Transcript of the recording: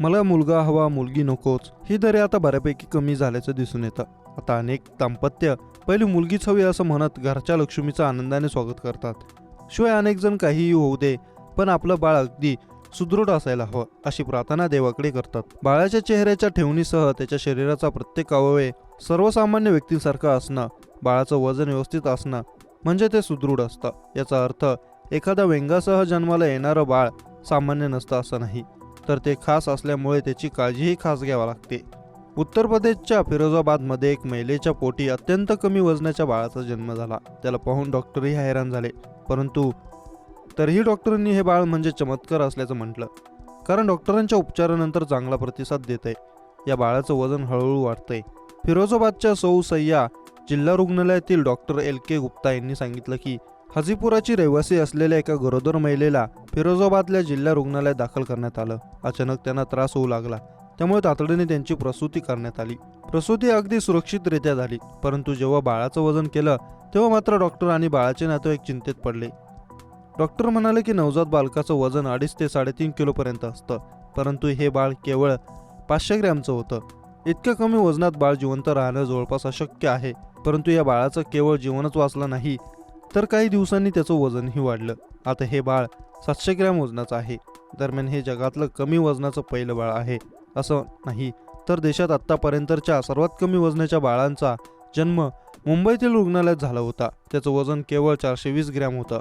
मला मुलगा हवा मुलगी नकोच. ही दरे आता बऱ्यापैकी कमी झाल्याचं दिसून येतं. आता अनेक दाम्पत्य पहिली मुलगीच हवी असं म्हणत घरच्या लक्ष्मीचं आनंदाने स्वागत करतात. शिवाय अनेक जण काहीही होऊ दे पण आपलं बाळ अगदी सुदृढ असायला हवं अशी प्रार्थना देवाकडे करतात. बाळाच्या चेहऱ्याच्या ठेवणीसह त्याच्या शरीराचा प्रत्येक अवयव सर्वसामान्य व्यक्तींसारखं असणं बाळाचं वजन व्यवस्थित असणं म्हणजे ते सुदृढ असतं. याचा अर्थ एखादा व्यंगासह जन्माला येणारं बाळ सामान्य नसतं असं नाही. तर ते खास असल्यामुळे त्याची काळजीही खास घ्यावी लागते. उत्तर प्रदेशच्या फिरोजाबादमध्ये एक महिलेच्या पोटी अत्यंत कमी वजनाच्या बाळाचा जन्म झाला. त्याला पाहून डॉक्टरही हैराण झाले. परंतु तरीही डॉक्टरांनी हे बाळ म्हणजे चमत्कार असल्याचं म्हटलं. कारण डॉक्टरांच्या उपचारानंतर चांगला प्रतिसाद देत आहे या बाळाचं वजन हळूहळू वाढतंय. फिरोजाबादच्या सौ सय्या जिल्हा रुग्णालयातील डॉक्टर एल के गुप्ता यांनी सांगितलं की हाजीपुराची रहिवासी असलेल्या एका गरोदर महिलेला फिरोजाबादल्या जिल्हा रुग्णालयात दाखल करण्यात आलं. अचानक त्यांना त्रास होऊ लागला. त्यामुळे तातडीने त्यांची प्रसूती करण्यात आली. प्रसूती अगदी सुरक्षितरित्या झाली परंतु जेव्हा बाळाचं वजन केलं तेव्हा मात्र डॉक्टर आणि बाळाचे नातेवाईक चिंतेत पडले. डॉक्टर म्हणाले की नवजात बालकाचं वजन अडीच ते साडेतीन किलोपर्यंत असतं परंतु हे बाळ केवळ पाचशे ग्रॅमचं होतं. इतक्या कमी वजनात बाळ जिवंत राहणं जवळपास अशक्य आहे परंतु या बाळाचं केवळ जीवनच वाचलं नाही तर काही दिवसांनी त्याचं वजनही वाढलं. आता हे बाळ सातशे ग्रॅम वजनाचं आहे. दरम्यान हे जगातलं कमी वजनाचं पहिलं बाळ आहे असं नाही. तर देशात आत्तापर्यंतच्या सर्वात कमी वजनाच्या बाळांचा जन्म मुंबईतील रुग्णालयात झाला होता. त्याचं वजन केवळ चारशे वीस ग्रॅम होतं.